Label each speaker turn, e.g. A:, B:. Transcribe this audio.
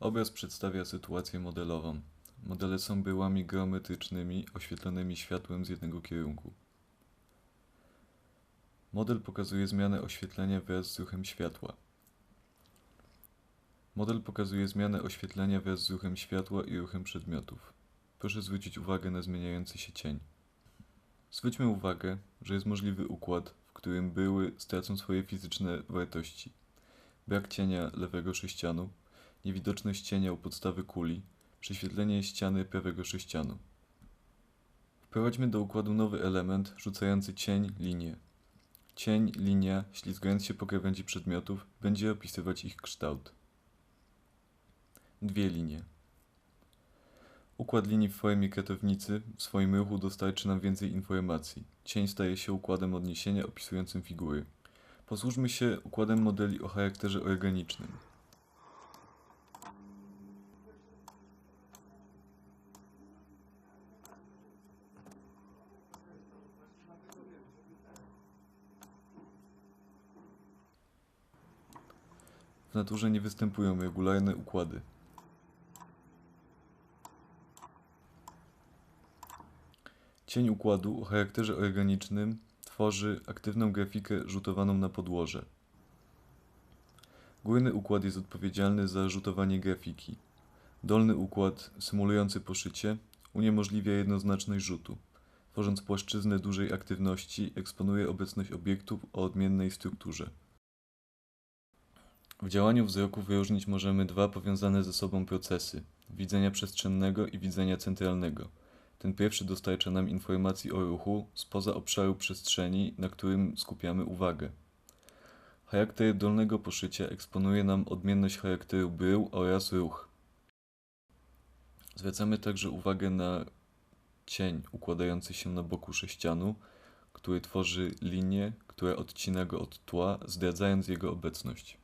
A: Obraz przedstawia sytuację modelową. Modele są byłami geometrycznymi oświetlonymi światłem z jednego kierunku. Model pokazuje zmianę oświetlenia wraz z ruchem światła. Model pokazuje zmianę oświetlenia wraz z ruchem światła i ruchem przedmiotów. Proszę zwrócić uwagę na zmieniający się cień. Zwróćmy uwagę, że jest możliwy układ, w którym były stracą swoje fizyczne wartości. Brak cienia lewego sześcianu, niewidoczność cienia u podstawy kuli, prześwietlenie ściany prawego sześcianu. Wprowadźmy do układu nowy element rzucający cień, linię. Cień, linia, ślizgając się po krawędzi przedmiotów, będzie opisywać ich kształt. Dwie linie. Układ linii w formie kratownicy w swoim ruchu dostarczy nam więcej informacji. Cień staje się układem odniesienia opisującym figury. Posłużmy się układem modeli o charakterze organicznym. Naturze nie występują regularne układy. Cień układu o charakterze organicznym tworzy aktywną grafikę rzutowaną na podłoże. Górny układ jest odpowiedzialny za rzutowanie grafiki. Dolny układ, symulujący poszycie, uniemożliwia jednoznaczność rzutu. Tworząc płaszczyznę dużej aktywności, eksponuje obecność obiektów o odmiennej strukturze. W działaniu wzroku wyróżnić możemy dwa powiązane ze sobą procesy widzenia przestrzennego i widzenia centralnego. Ten pierwszy dostarcza nam informacji o ruchu spoza obszaru przestrzeni, na którym skupiamy uwagę. Charakter dolnego poszycia eksponuje nam odmienność charakteru brył oraz ruch. Zwracamy także uwagę na cień układający się na boku sześcianu, który tworzy linię, która odcina go od tła, zdradzając jego obecność.